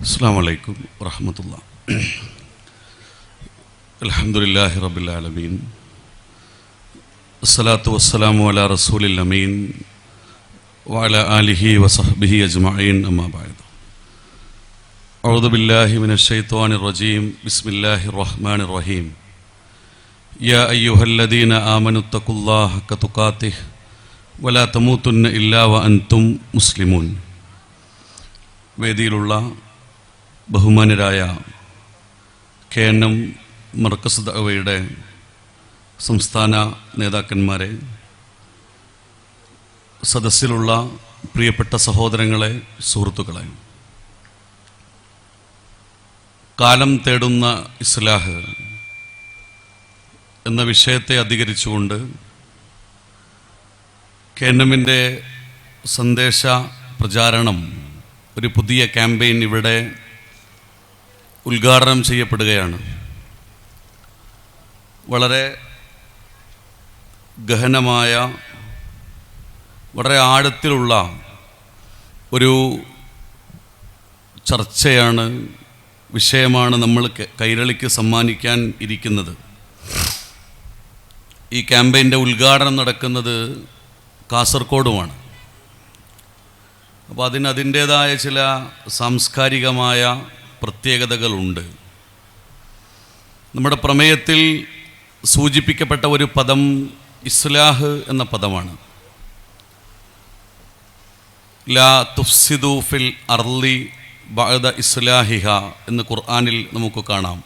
السلام عليكم ورحمة الله الحمد لله رب العالمين الصلاة والسلام على رسول الأمين وعلى آله وصحبه أجمعين أما بعد أعوذ بالله من الشيطان الرجيم بسم الله الرحمن الرحيم يا أيها الذين آمنوا اتقوا الله حق تقاته ولا تموتن إلا وأنتم مسلمون വേദിയിലുള്ള ബഹുമാനരായ K N M Markaz ദഅവയുടെ സംസ്ഥാന നേതാക്കന്മാരെ സദസ്സിലുള്ള പ്രിയപ്പെട്ട സഹോദരങ്ങളെ സുഹൃത്തുക്കളെ. കാലം തേടുന്ന ഇസ്ലാഹ് എന്ന വിഷയത്തെ അധികരിച്ചുകൊണ്ട് കെ എൻ എമ്മിന്റെ സന്ദേശ പ്രചാരണം ഒരു പുതിയ ക്യാമ്പയിൻ ഇവിടെ ഉദ്ഘാടനം ചെയ്യപ്പെടുകയാണ്. വളരെ ഗഹനമായ വളരെ ആഴത്തിലുള്ള ഒരു ചർച്ചയാണ് വിഷയമാണ് നമ്മൾ കൈരളിക്ക് സമ്മാനിക്കാൻ ഇരിക്കുന്നത്. ഈ ക്യാമ്പയിന്റെ ഉദ്ഘാടനം നടക്കുന്നത് കാസർഗോഡുമാണ് അപ്പോൾ അതിന് അതിന്റേതായ ചില സാംസ്കാരികമായ പ്രത്യേകതകളുണ്ട്. നമ്മുടെ പ്രമേയത്തിൽ സൂചിപ്പിക്കപ്പെട്ട ഒരു പദം ഇസ്ലാഹ് എന്ന പദമാണ്. ലാ തുഫ്സിദു ഫിൽ അർലി ബഅദ ഇസ്ലാഹിഹ എന്ന് ഖുർആനിൽ നമുക്ക് കാണാം.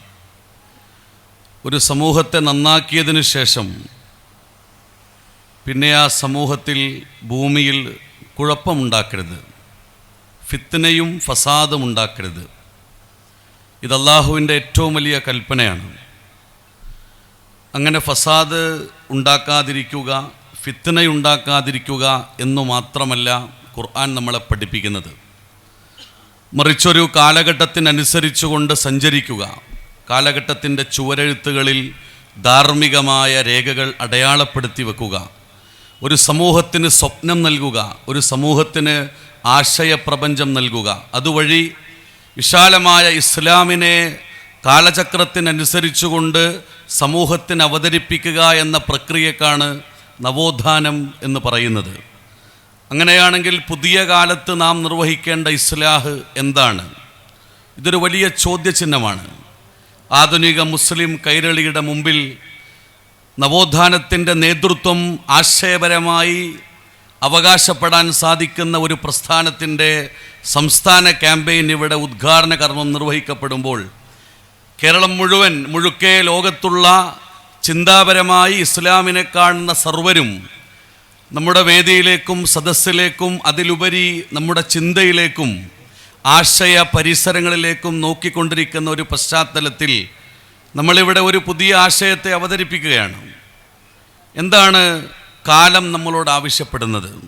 ഒരു സമൂഹത്തെ നന്നാക്കിയതിനു ശേഷം പിന്നെ ആ സമൂഹത്തിൽ ഭൂമിയിൽ കുഴപ്പമുണ്ടാക്കരുത്. ഫിത്തനയും ഫസാദും ഉണ്ടാക്കരുത്. ഇത് അള്ളാഹുവിന്റെ ഏറ്റവും വലിയ കൽപ്പനയാണ്. അങ്ങനെ ഫസാദ് ഉണ്ടാക്കാതിരിക്കുക ഫിത്തനയുണ്ടാക്കാതിരിക്കുക എന്നു മാത്രമല്ല ഖുർആൻ നമ്മളെ പഠിപ്പിക്കുന്നത്. മറിച്ചൊരു കാലഘട്ടത്തിനനുസരിച്ചുകൊണ്ട് സഞ്ചരിക്കുക. കാലഘട്ടത്തിന്റെ ചുവരെഴുത്തുകളിൽ ധാർമ്മികമായ രേഖകൾ അടയാളപ്പെടുത്തി വെക്കുക. ഒരു സമൂഹത്തിന് സ്വപ്നം നൽകുക ഒരു സമൂഹത്തിന് ആശയപ്രപഞ്ചം നൽകുക. അതുവഴി വിശാലമായ ഇസ്ലാമിനെ കാലചക്രത്തിനനുസരിച്ചുകൊണ്ട് സമൂഹത്തിന് അവതരിപ്പിക്കുക എന്ന പ്രക്രിയക്കാണ് നവോത്ഥാനം എന്ന് പറയുന്നത്. അങ്ങനെയാണെങ്കിൽ പുതിയ കാലത്ത് നാം നിർവഹിക്കേണ്ട ഇസ്ലാഹ് എന്താണ്? ഇതൊരു വലിയ ചോദ്യചിഹ്നമാണ്. ആധുനിക മുസ്ലിം കൈരളിയുടെ മുമ്പിൽ നവോത്ഥാനത്തിന്റെ നേതൃത്വം ആശയപരമായി അവകാശപ്പെടാൻ സാധിക്കുന്ന ഒരു പ്രസ്ഥാനത്തിന്റെ സംസ്ഥാന ക്യാമ്പയിൻ ഇവിടെ ഉദ്ഘാടന കർമ്മം നിർവഹിക്കപ്പെടുമ്പോൾ കേരളം മുഴുവൻ മുഴുക്കെ ലോകത്തുള്ള ചിന്താപരമായി ഇസ്ലാമിനെ കാണുന്ന സർവരും നമ്മുടെ വേദിയിലേക്കും സദസ്സിലേക്കും അതിലുപരി നമ്മുടെ ചിന്തയിലേക്കും ആശയ പരിസരങ്ങളിലേക്കും നോക്കിക്കൊണ്ടിരിക്കുന്ന ഒരു പശ്ചാത്തലത്തിൽ നമ്മളിവിടെ ഒരു പുതിയ ആശയത്തെ അവതരിപ്പിക്കുകയാണ്. എന്താണ് കാലം നമ്മളോട് ആവശ്യപ്പെടുന്നത്.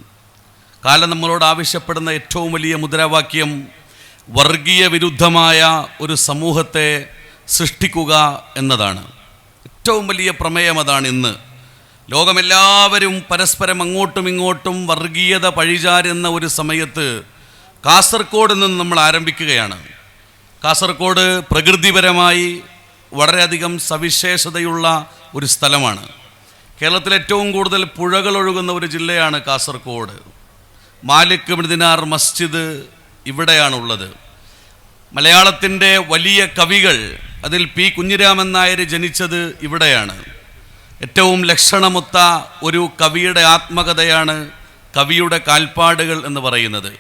കാലം നമ്മളോട് ആവശ്യപ്പെടുന്ന ഏറ്റവും വലിയ മുദ്രാവാക്യം വർഗീയ വിരുദ്ധമായ ഒരു സമൂഹത്തെ സൃഷ്ടിക്കുക എന്നതാണ്. ഏറ്റവും വലിയ പ്രമേയം അതാണ് ഇന്ന്. ലോകമെല്ലാവരും പരസ്പരം അങ്ങോട്ടും ഇങ്ങോട്ടും വർഗീയത പഴിചാരുന്ന ഒരു സമയത്ത് കാസർഗോഡ് നിന്ന് നമ്മൾ ആരംഭിക്കുകയാണ്. കാസർഗോഡ് പ്രകൃതിപരമായി വളരെയധികം സവിശേഷതയുള്ള ഒരു സ്ഥലമാണ്. കേരളത്തിൽ ഏറ്റവും കൂടുതൽ പുഴകൾ ഒഴുകുന്ന ഒരു ജില്ലയാണ് കാസർഗോഡ്. മാലിക് മിദിനാർ മസ്ജിദ് ഇവിടെയാണുള്ളത്. മലയാളത്തിന്റെ വലിയ കവികൾ അതിൽ പി കുഞ്ഞിരാമൻ നായർ ജനിച്ചത് ഇവിടെയാണ്. ഏറ്റവും ലക്ഷണമൊത്ത ഒരു കവിയുടെ ആത്മകഥയാണ് കവിയുടെ കാൽപ്പാടുകൾ എന്ന് പറയുന്നത്.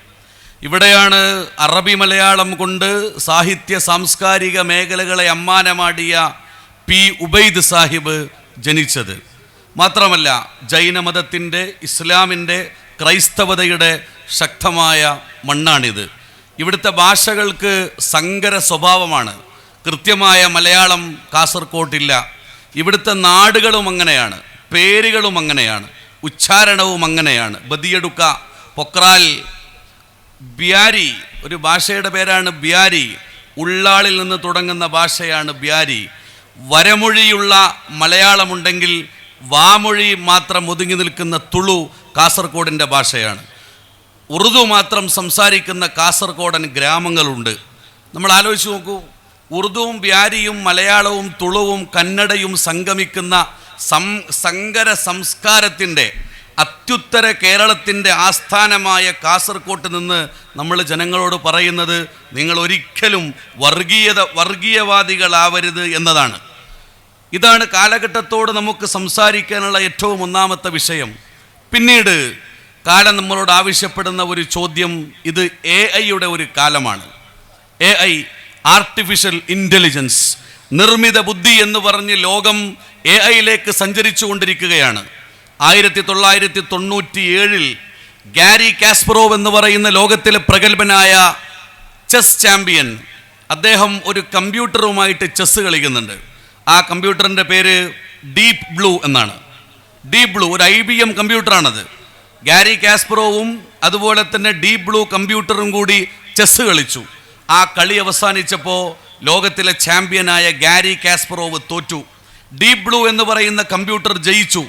ഇവിടെയാണ് അറബി മലയാളം കൊണ്ട് സാഹിത്യ സാംസ്കാരിക മേഖലകളെ അമ്മാനമാടിയ പി ഉബൈദ് സാഹിബ് ജനിച്ചത്. മാത്രമല്ല ജൈനമതത്തിന്റെ ഇസ്ലാമിന്റെ ക്രൈസ്തവതയുടെ ശക്തമായ മണ്ണാണിത്. ഇവിടുത്തെ ഭാഷകൾക്ക് സങ്കര സ്വഭാവമാണ്. കൃത്യമായ മലയാളം കാസർകോട്ടില്ല. ഇവിടുത്തെ നാടുകളും അങ്ങനെയാണ്. പേരുകളും അങ്ങനെയാണ്. ഉച്ചാരണവും അങ്ങനെയാണ്. ബദിയടുക്ക പൊക്രാൽ ബ്യാരി ഒരു ഭാഷയുടെ പേരാണ് ബ്യാരി. ഉള്ളാളിൽ നിന്ന് തുടങ്ങുന്ന ഭാഷയാണ് ബ്യാരി. വരമൊഴിയുള്ള മലയാളമുണ്ടെങ്കിൽ വാമൊഴി മാത്രം ഒതുങ്ങി നിൽക്കുന്ന തുളു കാസർഗോഡിന്റെ ഭാഷയാണ്. ഉറുദു മാത്രം സംസാരിക്കുന്ന കാസർഗോഡൻ ഗ്രാമങ്ങളുണ്ട്. നമ്മൾ ആലോചിച്ച് നോക്കൂ ഉറുദുവും വ്യാരിയും മലയാളവും തുളുവും കന്നഡയും സംഗമിക്കുന്ന സം സങ്കര സംസ്കാരത്തിന്റെ അത്യുത്തര കേരളത്തിന്റെ ആസ്ഥാനമായ കാസർകോട്ട് നിന്ന് നമ്മൾ ജനങ്ങളോട് പറയുന്നത് നിങ്ങൾ ഒരിക്കലും വർഗീയത വർഗീയവാദികളാവരുത് എന്നതാണ്. ഇതാണ് കാലഘട്ടത്തോട് നമുക്ക് സംസാരിക്കാനുള്ള ഏറ്റവും ഒന്നാമത്തെ വിഷയം. പിന്നീട് കാലം നമ്മളോട് ആവശ്യപ്പെടുന്ന ഒരു ചോദ്യം ഇത് എ ഐയുടെ ഒരു കാലമാണ്. എ ഐ ആർട്ടിഫിഷ്യൽ ഇന്റലിജൻസ് നിർമ്മിത ബുദ്ധി എന്ന് പറഞ്ഞ് ലോകം എ ഐയിലേക്ക് സഞ്ചരിച്ചു കൊണ്ടിരിക്കുകയാണ്. ആയിരത്തി തൊള്ളായിരത്തി തൊണ്ണൂറ്റി ഏഴിൽ ഗാരി കാസ്പറോവ് എന്ന് പറയുന്ന ലോകത്തിലെ പ്രഗത്ഭനായ ചെസ് ചാമ്പ്യൻ അദ്ദേഹം ഒരു കമ്പ്യൂട്ടറുമായിട്ട് ചെസ് കളിക്കുന്നുണ്ട്. ആ കമ്പ്യൂട്ടറിന്റെ പേര് ഡീപ് ബ്ലൂ എന്നാണ്. ഡീപ് ബ്ലൂ ഒരു ഐ ബി എം കമ്പ്യൂട്ടറാണത്. ഗാരി കാസ്പറോവും അതുപോലെ തന്നെ ഡീപ് ബ്ലൂ കമ്പ്യൂട്ടറും കൂടി ചെസ് കളിച്ചു. ആ കളി അവസാനിച്ചപ്പോൾ ലോകത്തിലെ ചാമ്പ്യനായ ഗാരി കാസ്പറോവ് തോറ്റു. ഡീപ് ബ്ലൂ എന്ന് പറയുന്ന കമ്പ്യൂട്ടർ ജയിച്ചു.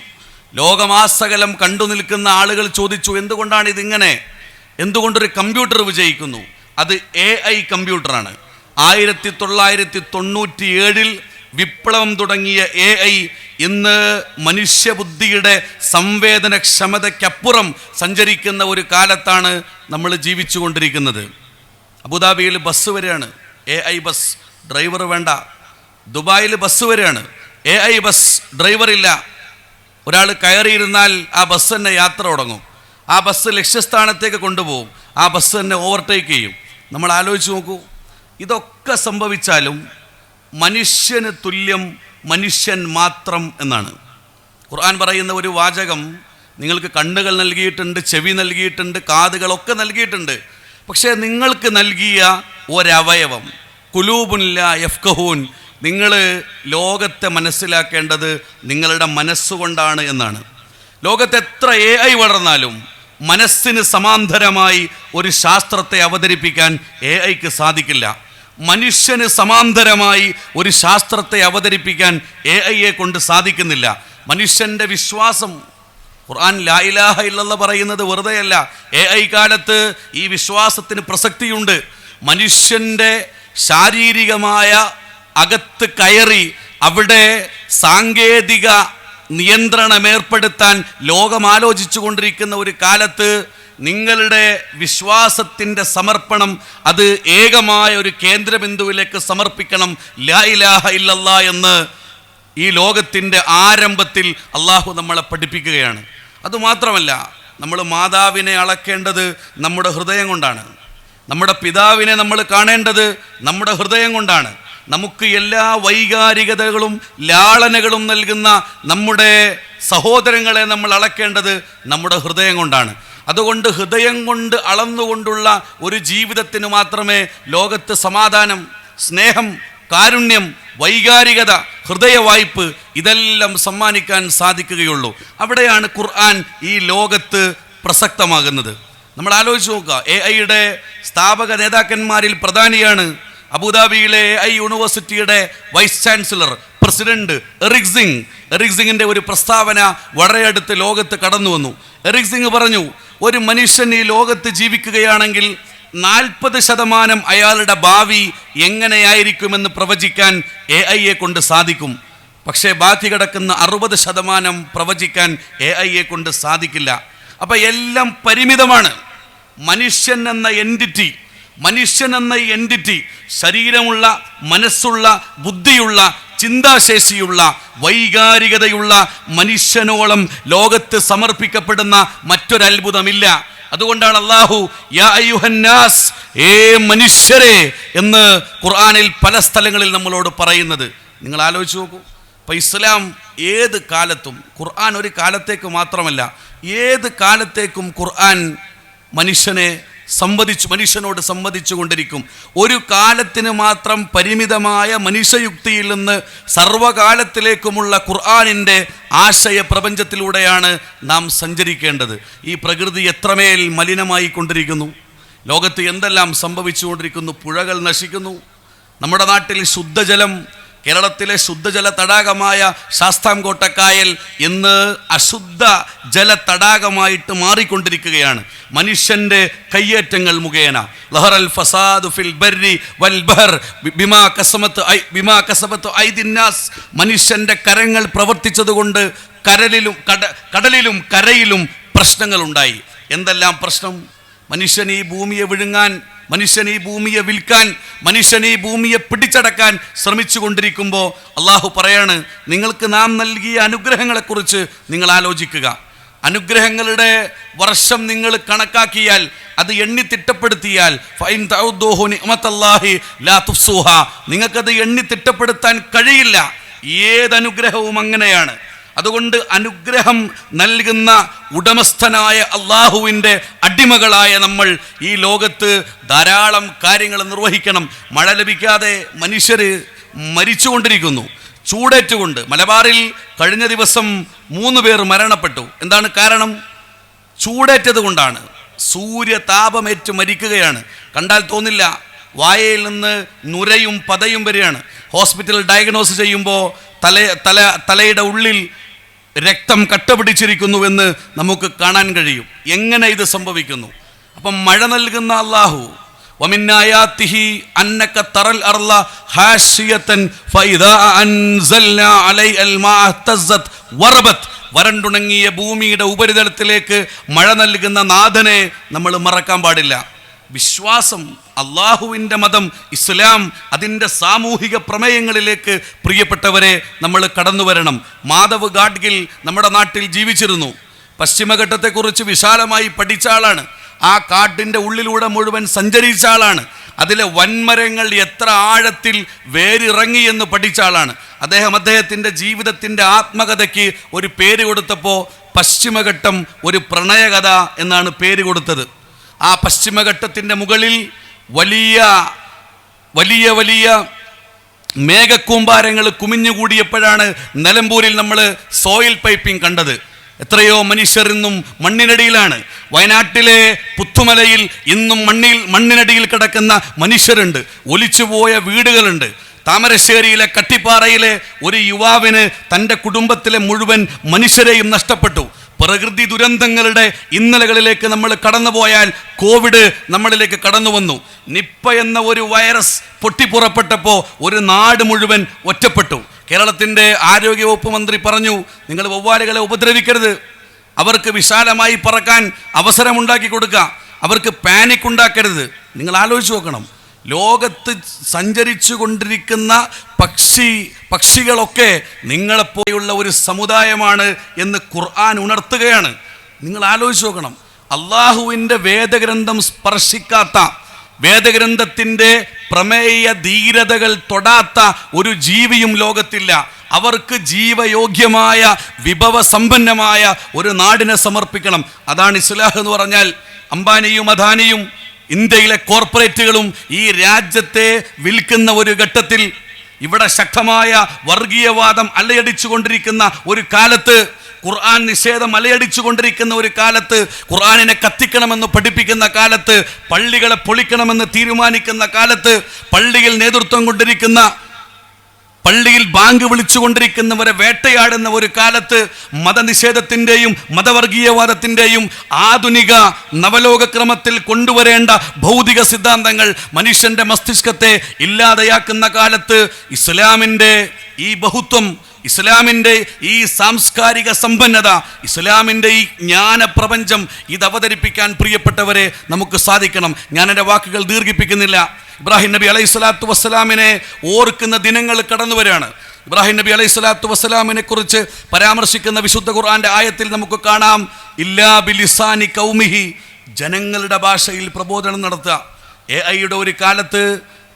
ലോകമാസകലം കണ്ടു നിൽക്കുന്ന ആളുകൾ ചോദിച്ചു എന്തുകൊണ്ടാണ് ഇതിങ്ങനെ എന്തുകൊണ്ടൊരു കമ്പ്യൂട്ടർ വിജയിക്കുന്നു? അത് എ ഐ കമ്പ്യൂട്ടറാണ്. ആയിരത്തി തൊള്ളായിരത്തി തൊണ്ണൂറ്റി ഏഴിൽ വിപ്ലവം തുടങ്ങിയ എ ഐ ഇന്ന് മനുഷ്യബുദ്ധിയുടെ സംവേദനക്ഷമതയ്ക്കപ്പുറം സഞ്ചരിക്കുന്ന ഒരു കാലത്താണ് നമ്മൾ ജീവിച്ചു കൊണ്ടിരിക്കുന്നത് അബുദാബിയിൽ ബസ് വരെയാണ്. എ ഐ ബസ് ഡ്രൈവർ വേണ്ട. ദുബായിൽ ബസ് വരെയാണ്. എ ഐ ബസ് ഡ്രൈവറില്ല ഒരാൾ കയറിയിരുന്നാൽ ആ ബസ് തന്നെ യാത്ര തുടങ്ങും. ആ ബസ് ലക്ഷ്യസ്ഥാനത്തേക്ക് കൊണ്ടുപോകും. ആ ബസ് തന്നെ ഓവർടേക്ക് ചെയ്യും. നമ്മൾ ആലോചിച്ച് നോക്കൂ. ഇതൊക്കെ സംഭവിച്ചാലും മനുഷ്യന് തുല്യം മനുഷ്യൻ മാത്രം എന്നാണ്. ഖുർആൻ പറയുന്ന ഒരു വാചകം നിങ്ങൾക്ക് കണ്ണുകൾ നൽകിയിട്ടുണ്ട് ചെവി നൽകിയിട്ടുണ്ട് കാതുകളൊക്കെ നൽകിയിട്ടുണ്ട്. പക്ഷേ നിങ്ങൾക്ക് നൽകിയ ഒരവയവം. കുലൂബുല്ല യഫ്കഹൂൻ നിങ്ങൾ ലോകത്തെ മനസ്സിലാക്കേണ്ടത് നിങ്ങളുടെ മനസ്സുകൊണ്ടാണ് എന്നാണ്. ലോകത്ത് എത്ര എ ഐ വളർന്നാലും മനസ്സിന് സമാന്തരമായി ഒരു ശാസ്ത്രത്തെ അവതരിപ്പിക്കാൻ എ ഐക്ക് സാധിക്കില്ല. മനുഷ്യന് സമാന്തരമായി ഒരു ശാസ്ത്രത്തെ അവതരിപ്പിക്കാൻ എ ഐയെ കൊണ്ട് സാധിക്കുന്നില്ല. മനുഷ്യന്റെ വിശ്വാസം ഖുർആൻ ലായിലാഹ ഇല്ലല്ല പറയുന്നത് വെറുതെയല്ല. എ ഐ കാലത്ത് ഈ വിശ്വാസത്തിന് പ്രസക്തിയുണ്ട്. മനുഷ്യന്റെ ശാരീരികമായ അകത്ത് കയറി അവിടെ സാങ്കേതിക നിയന്ത്രണം ഏർപ്പെടുത്താൻ ലോകം ആലോചിച്ചു കൊണ്ടിരിക്കുന്ന ഒരു കാലത്ത് നിങ്ങളുടെ വിശ്വാസത്തിന്റെ സമർപ്പണം അത് ഏകമായ ഒരു കേന്ദ്രബിന്ദുവിലേക്ക് സമർപ്പിക്കണം. ലാ ഇലാഹ ഇല്ലല്ല എന്ന് ഈ ലോകത്തിന്റെ ആരംഭത്തിൽ അള്ളാഹു നമ്മളെ പഠിപ്പിക്കുകയാണ്. അതുമാത്രമല്ല നമ്മൾ മാതാവിനെ അളക്കേണ്ടത് നമ്മുടെ ഹൃദയം കൊണ്ടാണ്. നമ്മുടെ പിതാവിനെ നമ്മൾ കാണേണ്ടത് നമ്മുടെ ഹൃദയം കൊണ്ടാണ്. നമുക്ക് എല്ലാ വൈകാരികതകളും ലാളനകളും നൽകുന്ന നമ്മുടെ സഹോദരങ്ങളെ നമ്മൾ അളക്കേണ്ടത് നമ്മുടെ ഹൃദയം കൊണ്ടാണ്. അതുകൊണ്ട് ഹൃദയം കൊണ്ട് അളന്നുകൊണ്ടുള്ള ഒരു ജീവിതത്തിന് മാത്രമേ ലോകത്ത് സമാധാനം സ്നേഹം കാരുണ്യം വൈകാരികത ഹൃദയവായ്പ് ഇതെല്ലാം സമ്മാനിക്കാൻ സാധിക്കുകയുള്ളൂ. അവിടെയാണ് ഖുർആൻ ഈ ലോകത്ത് പ്രസക്തമാകുന്നത്. നമ്മൾ ആലോചിച്ച് നോക്കുക എ ഐയുടെ സ്ഥാപക നേതാക്കന്മാരിൽ പ്രധാനിയാണ് അബുദാബിയിലെ എ ഐ യൂണിവേഴ്സിറ്റിയുടെ vice chancellor president Eric Singh. Eric സിംഗിന്റെ ഒരു പ്രസ്താവന വളരെ അടുത്ത് ലോകത്ത് കടന്നു വന്നു. എറിക് സിംഗ് പറഞ്ഞു ഒരു മനുഷ്യൻ ഈ ലോകത്ത് ജീവിക്കുകയാണെങ്കിൽ നാൽപ്പത് ശതമാനം അയാളുടെ ഭാവി എങ്ങനെയായിരിക്കുമെന്ന് പ്രവചിക്കാൻ എ ഐയെ കൊണ്ട് സാധിക്കും. പക്ഷേ ബാക്കി കിടക്കുന്ന അറുപത് ശതമാനം പ്രവചിക്കാൻ എ ഐയെ കൊണ്ട് സാധിക്കില്ല. അപ്പം എല്ലാം പരിമിതമാണ്. മനുഷ്യൻ എന്ന എന്റിറ്റി മനുഷ്യൻ എന്ന എന്റിറ്റി ശരീരമുള്ള മനസ്സുള്ള ബുദ്ധിയുള്ള ചിന്താശേഷിയുള്ള വൈകാരികതയുള്ള മനുഷ്യനോളം ലോകത്ത് സമർപ്പിക്കപ്പെടുന്ന മറ്റൊരത്ഭുതമില്ല. അതുകൊണ്ടാണ് അള്ളാഹു യാ അയ്യുഹന്നാസ് ഏ മനുഷ്യരെ എന്ന് ഖുർആനിൽ പല സ്ഥലങ്ങളിൽ നമ്മളോട് പറയുന്നത്. നിങ്ങൾ ആലോചിച്ച് നോക്കൂ. അപ്പം ഇസ്ലാം ഏത് കാലത്തും ഖുർആൻ ഒരു കാലത്തേക്ക് മാത്രമല്ല ഏത് കാലത്തേക്കും ഖുർആൻ മനുഷ്യനെ സംവദിച്ചു മനുഷ്യനോട് സംവദിച്ചു കൊണ്ടിരിക്കും. ഒരു കാലത്തിന് മാത്രം പരിമിതമായ മനുഷ്യയുക്തിയിൽ നിന്ന് സർവകാലത്തിലേക്കുമുള്ള ഖുർആാനിന്റെ ആശയ പ്രപഞ്ചത്തിലൂടെയാണ് നാം സഞ്ചരിക്കേണ്ടത്. ഈ പ്രകൃതി എത്രമേൽ മലിനമായി കൊണ്ടിരിക്കുന്നു. ലോകത്ത് എന്തെല്ലാം സംഭവിച്ചുകൊണ്ടിരിക്കുന്നു പുഴകൾ നശിക്കുന്നു. നമ്മുടെ നാട്ടിൽ ശുദ്ധജലം കേരളത്തിലെ ശുദ്ധജല തടാകമായ ശാസ്താംകോട്ടക്കായൽ ഇന്ന് അശുദ്ധ ജല തടാകമായിട്ട് മാറിക്കൊണ്ടിരിക്കുകയാണ്. മനുഷ്യന്റെ കയ്യേറ്റങ്ങൾ മുഖേന. ലഹറൽ ഫസാദു ഫിൽ ബർരി വൽ ബഹർ. ബിമാ കസമത്ത് ഐ ബിമാ കസബത്ത് ഐദിന്നാസ് മനുഷ്യന്റെ കരങ്ങൾ പ്രവർത്തിച്ചതുകൊണ്ട് കരലിലും കട കടലിലും കരയിലും പ്രശ്നങ്ങളുണ്ടായി. എന്തെല്ലാം പ്രശ്നം? മനുഷ്യൻ ഈ ഭൂമിയെ വിഴുങ്ങാൻ മനുഷ്യൻ ഈ ഭൂമിയെ വിൽക്കാൻ മനുഷ്യൻ ഈ ഭൂമിയെ പിടിച്ചടക്കാൻ ശ്രമിച്ചു കൊണ്ടിരിക്കുമ്പോൾ അള്ളാഹു പറയാണ് നിങ്ങൾക്ക് നാം നൽകിയ അനുഗ്രഹങ്ങളെക്കുറിച്ച് നിങ്ങൾ ആലോചിക്കുക. അനുഗ്രഹങ്ങളുടെ വർഷം നിങ്ങൾ കണക്കാക്കിയാൽ അത് എണ്ണി തിട്ടപ്പെടുത്തിയാൽ നിങ്ങൾക്കത് എണ്ണി തിട്ടപ്പെടുത്താൻ കഴിയില്ല. ഏതനുഗ്രഹവും അങ്ങനെയാണ്. അതുകൊണ്ട് അനുഗ്രഹം നൽകുന്ന ഉടമസ്ഥനായ അള്ളാഹുവിന്റെ അടിമകളായ നമ്മൾ ഈ ലോകത്ത് ധാരാളം കാര്യങ്ങൾ നിർവഹിക്കണം. മഴ ലഭിക്കാതെ മനുഷ്യർ മരിച്ചുകൊണ്ടിരിക്കുന്നു. ചൂടേറ്റുകൊണ്ട്. മലബാറിൽ കഴിഞ്ഞ ദിവസം മൂന്ന് പേർ മരണപ്പെട്ടു. എന്താണ് കാരണം? ചൂടേറ്റത് കൊണ്ടാണ്. സൂര്യതാപമേറ്റ് മരിക്കുകയാണ്. കണ്ടാൽ തോന്നില്ല വായയിൽ നിന്ന് നുരയും പതയും വരികയാണ് ഹോസ്പിറ്റൽ ഡയഗ്നോസ് ചെയ്യുമ്പോൾ തല തല തലയുടെ ഉള്ളിൽ രക്തം കട്ടപിടിച്ചിരിക്കുന്നുവെന്ന് നമുക്ക് കാണാൻ കഴിയും. എങ്ങനെ ഇത് സംഭവിക്കുന്നു? അപ്പം മഴ നൽകുന്ന അള്ളാഹു തറൽ അർല വരണ്ടുണങ്ങിയ ഭൂമിയുടെ ഉപരിതലത്തിലേക്ക് മഴ നൽകുന്ന നാഥനെ നമ്മൾ മറക്കാൻ പാടില്ല. വിശ്വാസം അള്ളാഹുവിന്റെ മതം ഇസ്ലാം അതിന്റെ സാമൂഹിക പ്രമേയങ്ങളിലേക്ക് പ്രിയപ്പെട്ടവരെ നമ്മൾ കടന്നു വരണം. മാധവ് ഗാഡ്ഗിൽ നമ്മുടെ നാട്ടിൽ ജീവിച്ചിരുന്നു. പശ്ചിമഘട്ടത്തെക്കുറിച്ച് വിശാലമായി പഠിച്ച ആളാണ്. ആ കാട്ടിന്റെ ഉള്ളിലൂടെ മുഴുവൻ സഞ്ചരിച്ച ആളാണ്. അതിലെ വൻമരങ്ങൾ എത്ര ആഴത്തിൽ വേരിറങ്ങി എന്ന് പഠിച്ച ആളാണ്. അദ്ദേഹം അദ്ദേഹത്തിന്റെ ജീവിതത്തിന്റെ ആത്മകഥയ്ക്ക് ഒരു പേര് കൊടുത്തപ്പോൾ പശ്ചിമഘട്ടം ഒരു പ്രണയകഥ എന്നാണ് പേര് കൊടുത്തത്. ആ പശ്ചിമഘട്ടത്തിന്റെ മുകളിൽ വലിയ വലിയ വലിയ മേഘക്കൂമ്പാരങ്ങൾ കുമിഞ്ഞുകൂടിയപ്പോഴാണ് നിലമ്പൂരിൽ നമ്മൾ സോയിൽ പൈപ്പിംഗ് കണ്ടത്. എത്രയോ മനുഷ്യർ ഇന്നും മണ്ണിനടിയിലാണ്. വയനാട്ടിലെ പുത്തുമലയിൽ ഇന്നും മണ്ണിൽ മണ്ണിനടിയിൽ കിടക്കുന്ന മനുഷ്യരുണ്ട്. ഒലിച്ചുപോയ വീടുകളുണ്ട്. താമരശ്ശേരിയിലെ കട്ടിപ്പാറയിലെ ഒരു യുവാവിന് തന്റെ കുടുംബത്തിലെ മുഴുവൻ മനുഷ്യരെയും നഷ്ടപ്പെട്ടു. പ്രകൃതി ദുരന്തങ്ങളുടെ ഇന്നലകളിലേക്ക് നമ്മൾ കടന്നുപോയാൽ കോവിഡ് നമ്മളിലേക്ക് കടന്നു വന്നു നിപ്പ എന്ന ഒരു വൈറസ് പൊട്ടിപ്പുറപ്പെട്ടപ്പോൾ ഒരു നാട് മുഴുവൻ ഒറ്റപ്പെട്ടു. കേരളത്തിന്റെ ആരോഗ്യവകുപ്പ് മന്ത്രി പറഞ്ഞു നിങ്ങൾ വവ്വാലുകളെ ഉപദ്രവിക്കരുത്. അവർക്ക് വിശാലമായി പറക്കാൻ അവസരമുണ്ടാക്കി കൊടുക്കുക. അവർക്ക് പാനിക് ഉണ്ടാക്കരുത്. നിങ്ങൾ ആലോചിച്ച് നോക്കണം. ലോകത്ത് സഞ്ചരിച്ചു കൊണ്ടിരിക്കുന്ന പക്ഷി പക്ഷികളൊക്കെ നിങ്ങളെപ്പോലെയുള്ള ഒരു സമുദായമാണ് എന്ന് ഖുർആൻ ഉണർത്തുകയാണ്. നിങ്ങൾ ആലോചിച്ച് നോക്കണം. അള്ളാഹുവിന്റെ വേദഗ്രന്ഥം സ്പർശിക്കാത്ത വേദഗ്രന്ഥത്തിന്റെ പ്രമേയ ധീരതകൾ തൊടാത്ത ഒരു ജീവിയും ലോകത്തില്ല. അവർക്ക് ജീവയോഗ്യമായ വിഭവസമ്പന്നമായ ഒരു നാടിനെ സമർപ്പിക്കണം. അതാണ് ഇസ്ലാഹ് എന്ന് പറഞ്ഞാൽ അംബാനിയും അദാനിയും ഇന്ത്യയിലെ കോർപ്പറേറ്റുകളും ഈ രാജ്യത്തെ വിൽക്കുന്ന ഒരു ഘട്ടത്തിൽ ഇവിടെ ശക്തമായ വർഗീയവാദം അലയടിച്ചു കൊണ്ടിരിക്കുന്ന ഒരു കാലത്ത് ഖുർആൻ നിഷേധം അലയടിച്ചു കൊണ്ടിരിക്കുന്ന ഒരു കാലത്ത് ഖുർആാനിനെ കത്തിക്കണമെന്ന് പഠിപ്പിക്കുന്ന കാലത്ത് പള്ളികളെ പൊളിക്കണമെന്ന് തീരുമാനിക്കുന്ന കാലത്ത് പള്ളിയിൽ നേതൃത്വം കൊണ്ടിരിക്കുന്ന പള്ളിയിൽ ബാങ്ക് വിളിച്ചുകൊണ്ടിരിക്കുന്നവരെ വേട്ടയാടുന്ന ഒരു കാലത്ത് മതനിഷേധത്തിന്റെയും മതവർഗീയവാദത്തിന്റെയും ആധുനിക നവലോകക്രമത്തിൽ കൊണ്ടുവരേണ്ട ഭൗതിക സിദ്ധാന്തങ്ങൾ മനുഷ്യന്റെ മസ്തിഷ്കത്തെ ഇല്ലാതെയാക്കുന്ന കാലത്ത് ഇസ്ലാമിന്റെ ഈ ബഹുത്വം ഇസ്ലാമിന്റെ ഈ സാംസ്കാരിക സമ്പന്നത ഇസ്ലാമിന്റെ ഈ ജ്ഞാനപ്രപഞ്ചം ഇത് അവതരിപ്പിക്കാൻ പ്രിയപ്പെട്ടവരെ നമുക്ക് സാധിക്കണം. ഞാൻ എന്റെ വാക്കുകൾ ദീർഘിപ്പിക്കുന്നില്ല. ഇബ്രാഹിം നബി അലൈഹി സ്വലാത്തു വസ്സലാമിനെ ഓർക്കുന്ന ദിനങ്ങൾ കടന്നു വരികയാണ്. ഇബ്രാഹിം നബി അലൈഹി സ്വലാത്തു വസ്സലാമിനെ കുറിച്ച് പരാമർശിക്കുന്ന വിശുദ്ധ ഖുർആന്റെ ആയത്തിൽ നമുക്ക് കാണാം. ഇല്ലാ ബിലിസാനി കൗമിഹി ജനങ്ങളുടെ ഭാഷയിൽ പ്രബോധനം നടത്തുക. എ ഐയുടെ ഒരു കാലത്ത്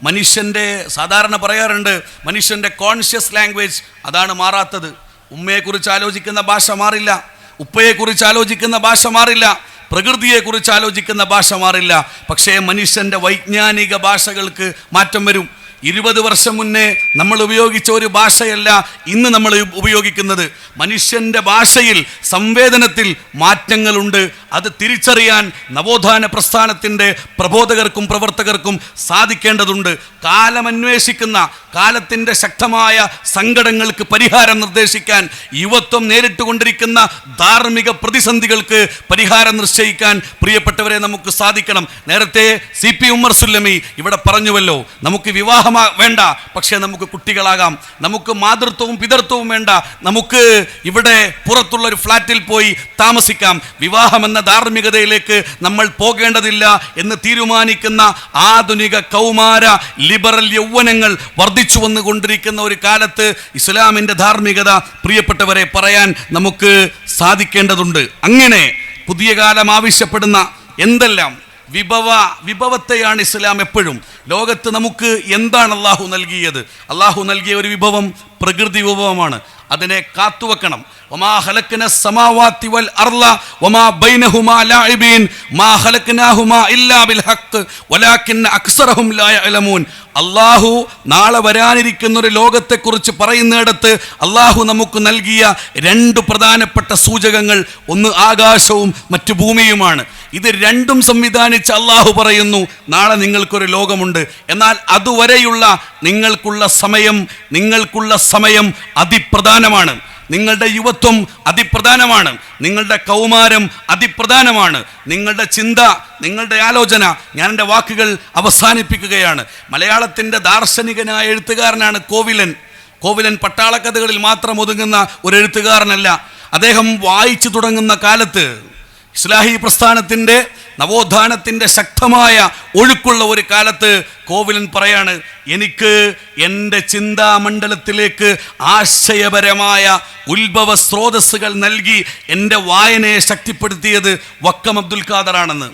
മനുഷ്യന്റെ സാധാരണ പറയാറുണ്ട് മനുഷ്യന്റെ കോൺഷ്യസ് ലാംഗ്വേജ് അതാണ് മാറാത്തത്. ഉമ്മയെക്കുറിച്ച് ആലോചിക്കുന്ന ഭാഷ മാറില്ല ഉപ്പയെക്കുറിച്ച് ആലോചിക്കുന്ന ഭാഷ മാറില്ല പ്രകൃതിയെക്കുറിച്ച് ആലോചിക്കുന്ന ഭാഷ മാറില്ല. പക്ഷേ മനുഷ്യന്റെ വൈജ്ഞാനിക ഭാഷകൾക്ക് മാറ്റം വരും. ഇരുപത് വർഷം മുന്നേ നമ്മൾ ഉപയോഗിച്ച ഒരു ഭാഷയല്ല ഇന്ന് നമ്മൾ ഉപയോഗിക്കുന്നത്. മനുഷ്യന്റെ ഭാഷയിൽ സംവേദനത്തിൽ മാറ്റങ്ങളുണ്ട്. അത് തിരിച്ചറിയാൻ നവോത്ഥാന പ്രസ്ഥാനത്തിന്റെ പ്രബോധകർക്കും പ്രവർത്തകർക്കും സാധിക്കേണ്ടതുണ്ട്. കാലമന്വേഷിക്കുന്ന കാലത്തിന്റെ ശക്തമായ സങ്കടങ്ങൾക്ക് പരിഹാരം നിർദ്ദേശിക്കാൻ യുവത്വം നേരിട്ടുകൊണ്ടിരിക്കുന്ന ധാർമ്മിക പ്രതിസന്ധികൾക്ക് പരിഹാരം നിശ്ചയിക്കാൻ പ്രിയപ്പെട്ടവരെ നമുക്ക് സാധിക്കണം. നേരത്തെ സി പി ഉമ്മർ സുല്ലമി ഇവിടെ പറഞ്ഞുവല്ലോ നമുക്ക് വിവാഹമാ വേണ്ട. പക്ഷേ നമുക്ക് കുട്ടികളാകാം. നമുക്ക് മാതൃത്വവും പിതൃത്വവും വേണ്ട. നമുക്ക് ഇവിടെ പുറത്തുള്ള ഒരു ഫ്ലാറ്റിൽ പോയി താമസിക്കാം. വിവാഹം എന്ന ധാർമ്മികതയിലേക്ക് നമ്മൾ പോകേണ്ടതില്ല എന്ന് തീരുമാനിക്കുന്ന ആധുനിക കൗമാര ലിബറൽ യൗവനങ്ങൾ വർദ്ധിച്ചു വന്നുകൊണ്ടിരിക്കുന്ന ഒരു കാലത്ത് ഇസ്ലാമിന്റെ ധാർമ്മികത പ്രിയപ്പെട്ടവരെ പറയാൻ നമുക്ക് സാധിക്കേണ്ടതുണ്ട്. അങ്ങനെ പുതിയ കാലം ആവശ്യപ്പെടുന്ന എന്തെല്ലാം വിഭവ വിഭവത്തെയാണ് ഇസ്ലാം എപ്പോഴും. ലോകത്ത് നമുക്ക് എന്താണ് അള്ളാഹു നൽകിയത്? അള്ളാഹു നൽകിയ ഒരു വിഭവം പ്രകൃതി വിഭവമാണ്. അതിനെ കാത്തുവെക്കണം. വമാ ഖലഖന സമാവാതി വൽ അർള വമാ ബൈനഹുമാ ലാഇബീൻ മാ ഇല്ലാ ബിൽ ഹഖ് വലാകിന്ന അക്സറഹും ലാ യഅലമൂൻ. അള്ളാഹു നാളെ വരാനിരിക്കുന്ന ഒരു ലോകത്തെക്കുറിച്ച് പറയുന്നിടത്ത് അള്ളാഹു നമുക്ക് നൽകിയ രണ്ട് പ്രധാനപ്പെട്ട സൂചകങ്ങൾ ഒന്ന് ആകാശവും മറ്റു ഭൂമിയുമാണ്. ഇത് രണ്ടും സംവിധാനിച്ച് അള്ളാഹു പറയുന്നു നാളെ നിങ്ങൾക്കൊരു ലോകമുണ്ട്. എന്നാൽ അതുവരെയുള്ള നിങ്ങൾക്കുള്ള സമയം നിങ്ങൾക്കുള്ള സമയം അതിപ്രധാനമാണ്. നിങ്ങളുടെ യുവത്വം അതിപ്രധാനമാണ്. നിങ്ങളുടെ കൗമാരം അതിപ്രധാനമാണ്. നിങ്ങളുടെ ചിന്ത നിങ്ങളുടെ ആലോചന ഞാൻ എന്റെ വാക്കുകൾ അവസാനിപ്പിക്കുകയാണ്. മലയാളത്തിന്റെ ദാർശനികനായ എഴുത്തുകാരനാണ് കോവിലൻ. കോവിലൻ പട്ടാളക്കഥകളിൽ മാത്രം ഒതുങ്ങുന്ന ഒരു എഴുത്തുകാരനല്ല. അദ്ദേഹം വായിച്ചു തുടങ്ങുന്ന കാലത്ത് ഇസ്ലാഹി പ്രസ്ഥാനത്തിന്റെ നവോത്ഥാനത്തിന്റെ ശക്തമായ ഒഴുക്കുള്ള ഒരു കാലത്ത് കോവിലൻ പറയാണ് എനിക്ക് എന്റെ ചിന്താമണ്ഡലത്തിലേക്ക് ആശയപരമായ ഉത്ഭവ സ്രോതസ്സുകൾ നൽകി എന്റെ വായനയെ ശക്തിപ്പെടുത്തിയത് വക്കം അബ്ദുൽ ഖാദറാണെന്ന്.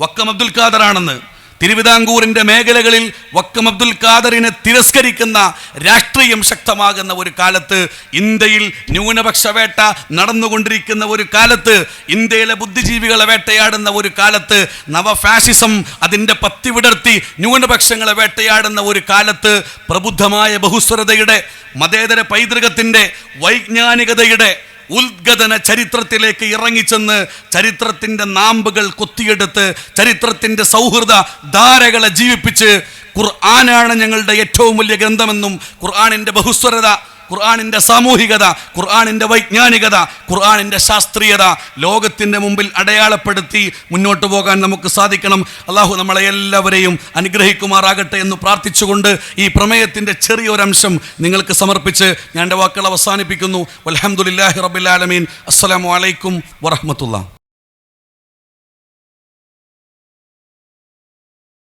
വക്കം അബ്ദുൽ ഖാദറാണെന്ന്. തിരുവിതാംകൂറിന്റെ മേഖലകളിൽ വക്കം അബ്ദുൽ ഖാദറിനെ തിരസ്കരിക്കുന്ന രാഷ്ട്രീയം ശക്തമാകുന്ന ഒരു കാലത്ത് ഇന്ത്യയിൽ ന്യൂനപക്ഷ വേട്ട നടന്നുകൊണ്ടിരിക്കുന്ന ഒരു കാലത്ത് ഇന്ത്യയിലെ ബുദ്ധിജീവികളെ വേട്ടയാടുന്ന ഒരു കാലത്ത് നവഫാഷിസം അതിന്റെ പത്തി വിടർത്തി ന്യൂനപക്ഷങ്ങളെ വേട്ടയാടുന്ന ഒരു കാലത്ത് പ്രബുദ്ധമായ ബഹുസ്വരതയുടെ മതേതര പൈതൃകത്തിന്റെ വൈജ്ഞാനികതയുടെ ഉദ്ഗതന ചരിത്രത്തിലേക്ക് ഇറങ്ങിച്ചെന്ന് ചരിത്രത്തിന്റെ നാമ്പുകൾ കൊത്തിയെടുത്ത് ചരിത്രത്തിന്റെ സൗഹൃദ ധാരകളെ ജീവിപ്പിച്ച് ഖുർആനാണ് ഞങ്ങളുടെ ഏറ്റവും വലിയ ഗ്രന്ഥമെന്നും ഖുർആാനിന്റെ ബഹുസ്വരത ഖുർആാനിന്റെ സാമൂഹികത ഖുർആാനിന്റെ വൈജ്ഞാനികത ഖുർആാനിന്റെ ശാസ്ത്രീയത ലോകത്തിന്റെ മുമ്പിൽ അടയാളപ്പെടുത്തി മുന്നോട്ട് പോകാൻ നമുക്ക് സാധിക്കണം. അള്ളാഹു നമ്മളെ എല്ലാവരെയും അനുഗ്രഹിക്കുമാറാകട്ടെ എന്ന് പ്രാർത്ഥിച്ചുകൊണ്ട് ഈ പ്രമേയത്തിന്റെ ചെറിയൊരംശം നിങ്ങൾക്ക് സമർപ്പിച്ച് ഞാൻ എന്റെ വാക്കുകൾ അവസാനിപ്പിക്കുന്നു. അലഹമുല്ലാഹി റബിലാലമീൻ അസ്സലാമു അലൈക്കും വറഹമത്തുള്ള